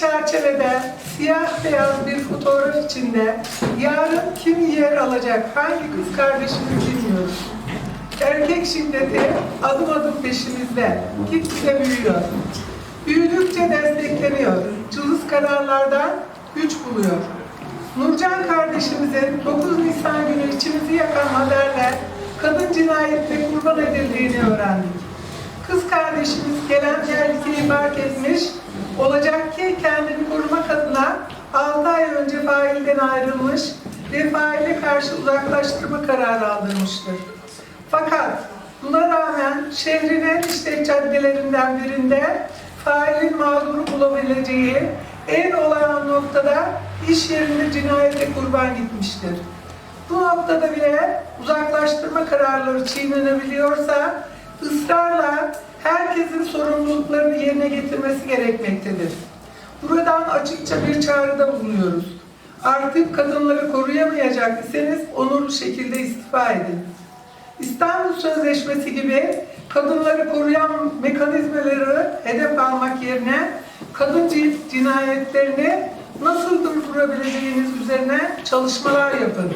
çerçevede siyah beyaz bir fotoğraf içinde yarın kim yer alacak, hangi kız kardeşimiz bilmiyoruz. Erkek şiddeti adım adım peşimizde, gitgide büyüyor. Büyüdükçe destekleniyor, cılız kararlardan güç buluyor. Nurcan kardeşimizin 9 Nisan günü içimizi yakan haberle kadın cinayette kurban edildiğini öğrendik. Kız kardeşimiz gelen tehlikeyi fark etmiş, olacak önce failden ayrılmış ve faile karşı uzaklaştırma kararı aldırmıştır. Fakat buna rağmen şehrin en işlek caddelerinden birinde failin mağduru bulabileceği en olağan noktada iş yerinde cinayete kurban gitmiştir. Bu noktada bile uzaklaştırma kararları çiğnenebiliyorsa ısrarla herkesin sorumluluklarını yerine getirmesi gerekmektedir. Buradan açıkça bir çağrıda bulunuyoruz. Artık kadınları koruyamayacak iseniz onurlu şekilde istifa edin. İstanbul Sözleşmesi gibi kadınları koruyan mekanizmaları hedef almak yerine kadın cin- cinayetlerini nasıl durdurabileceğiniz üzerine çalışmalar yapın.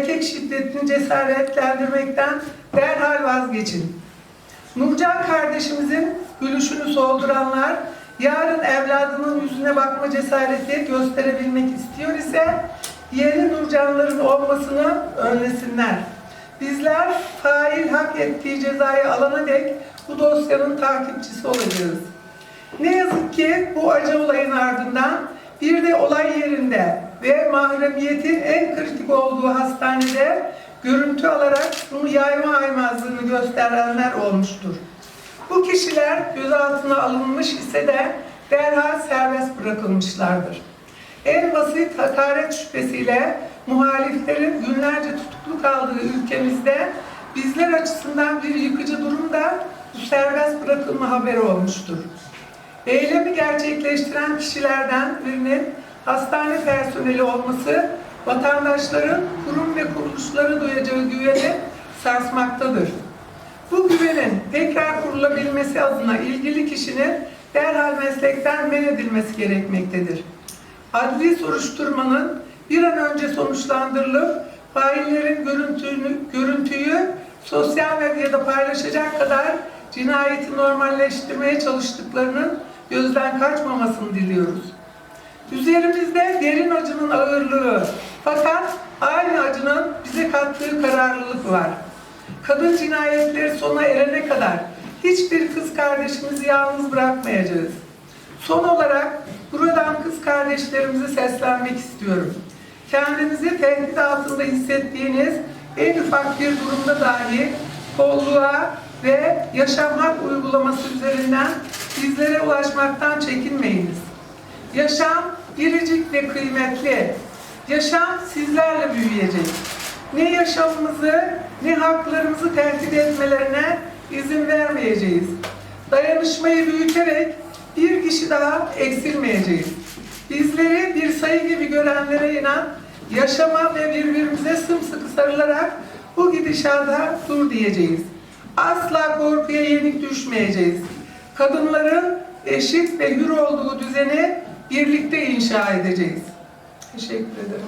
Erkek şiddetini cesaretlendirmekten derhal vazgeçin. Nurcan kardeşimizin gülüşünü solduranlar yarın evladının yüzüne bakma cesareti gösterebilmek istiyor ise yeni Nurcanların olmasını önlesinler. Bizler fail hak ettiği cezayı alana dek bu dosyanın takipçisi olacağız. Ne yazık ki bu acı olayın ardından bir de olay yerinde ve mahremiyetin en kritik olduğu hastanede görüntü alarak bunu yayma aymazlığını gösterenler olmuştur. Bu kişiler gözaltına alınmış ise de derhal serbest bırakılmışlardır. En basit hakaret şüphesiyle muhaliflerin günlerce tutuklu kaldığı ülkemizde bizler açısından bir yıkıcı durum da bu serbest bırakılma haberi olmuştur. Eylemi gerçekleştiren kişilerden birinin hastane personeli olması vatandaşların kurum ve kuruluşlara duyacağı güveni sarsmaktadır. Tekrar kurulabilmesi adına ilgili kişinin derhal meslekten men edilmesi gerekmektedir. Adli soruşturmanın bir an önce sonuçlandırılıp faillerin görüntüyü, görüntüyü sosyal medyada paylaşacak kadar cinayeti normalleştirmeye çalıştıklarının gözden kaçmamasını diliyoruz. Üzerimizde derin acının ağırlığı fakat aynı acının bize kattığı kararlılık var. Kadın cinayetleri sona erene kadar hiçbir kız kardeşimizi yalnız bırakmayacağız. Son olarak buradan kız kardeşlerimize seslenmek istiyorum. Kendinizi tehdit altında hissettiğiniz en ufak bir durumda dahi kolluğa ve yaşam hak uygulaması üzerinden bizlere ulaşmaktan çekinmeyiniz. Yaşam biricik ve kıymetli. Yaşam sizlerle büyüyecek. Ne yaşamımızı ne haklarımızı tehdit etmelerine izin vermeyeceğiz. Dayanışmayı büyüterek bir kişi daha eksilmeyeceğiz. Bizleri bir sayı gibi görenlere inan, yaşama ve birbirimize sımsıkı sarılarak bu gidişata dur diyeceğiz. Asla korkuya yenik düşmeyeceğiz. Kadınların eşit ve hür olduğu düzeni birlikte inşa edeceğiz. Teşekkür ederim.